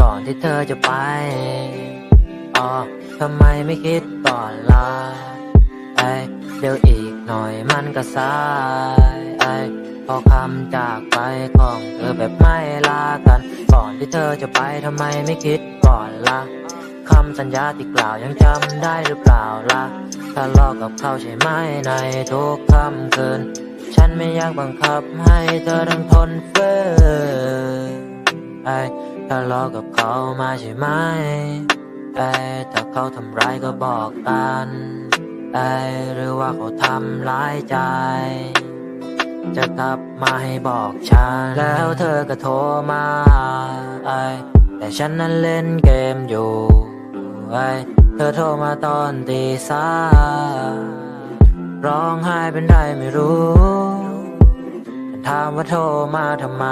ก่อนที่เธอจะไป อ๋อ ทำไมไม่คิดก่อนลาไอยเดี๋ยวอีกหน่อยมันก็สาย ไอพอคำจากไปของเธอแบบไม่ลากัน ก่อนที่เธอจะไปทำไมไม่คิดก่อนละ คำสัญญาที่กล่าวยังจำได้หรือเปล่าล่ะถ้าลอกกับเขาใช่ไหมในทุกค่ำคืน ฉันไม่อยากบังคับให้เธอต้องทนฝืนไอทะเลาะกับเขามาใช่ไหมเอ้ยถ้าเขาทำร้ายก็บอกกันเอ้ยหรือว่าเขาทำร้ายใจจะกลับมาให้บอกฉัน แล้วเธอก็โทรมาเอ้ยแต่ฉันนั้นเล่นเกมอยู่ เอ้ยเธอโทรมาตอนตีสามร้องไห้เป็นไรไม่รู้ถามว่าโทรมาทำไม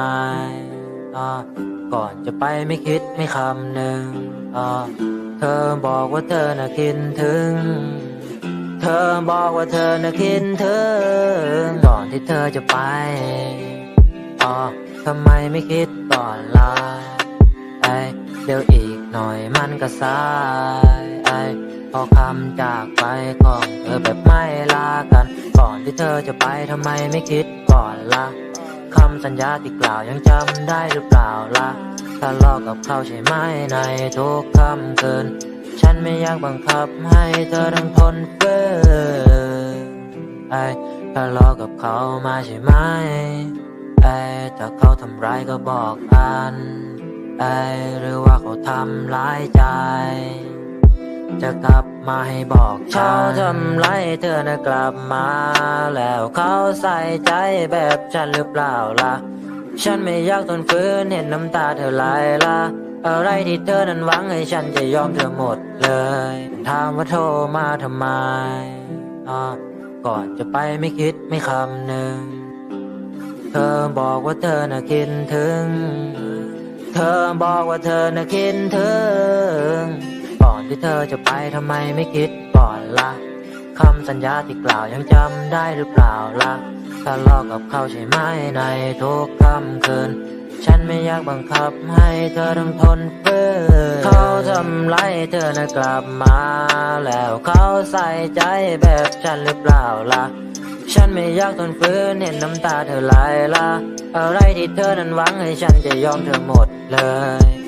ก่อนจะไปไม่คิดไม่คำหนึ่งเธอบอกว่าเธอน่ะคิดถึง เธอบอกว่าเธอน่ะคิดถึงก่อนที่เธอจะไปทำไมไม่คิดก่อนลา ไอเดี๋ยวอีกหน่อยมันก็สายไอพอคำจากไปของเธอแบบไม่ลากัน ก่อนที่เธอจะไปทำไมไม่คิดก่อนละคำสัญญาที่กล่าวยังจำได้หรือเปล่าล่ะทะเลาะกับเขาใช่ไหมในทุกค่ำคืนฉันไม่อยากบังคับให้เธอต้องทนฝืนไอ้ทะเลาะกับเขามาใช่ไหมไอถ้าเขาทำร้ายก็บอกกัน ไอหรือว่าเขาทำร้ายใจ จะกลับมาให้บอกฉันเขาทำไรเธอนะกลับมา แล้วเขาใส่ใจแบบฉันหรือเปล่าล่ะ ฉันไม่อยากทนฝืนเห็นน้ำตาเธอไหลละอะไรที่เธอนั้นหวังให้ฉันจะยอมเธอหมดเลยถามว่าโทรมาทำไมอ่าก่อนจะไปไม่คิดไม่คำหนึ่ง เธอบอกว่าเธอน่ะคิดถึง เธอบอกว่าเธอน่ะคิดถึงก่อนที่เธอจะไปทำไมไม่คิดก่อนละ่ะคำสัญญาที่กล่าวยังจำได้หรือเปล่าละ่ะทะเลาะกับเขาใช่ไหมในทุกค่ำคืน ฉันไม่อยากบังคับให้เธอต้องทนฝืนเขาทำไรเธอนะกลับมา แล้วเขาใส่ใจแบบฉันหรือเปล่าล่ะ ฉันไม่อยากทนฟื้นเห็นน้ำตาเธอไหลละอะไรที่เธอนั้นหวังให้ฉันจะยอมเธอหมดเลย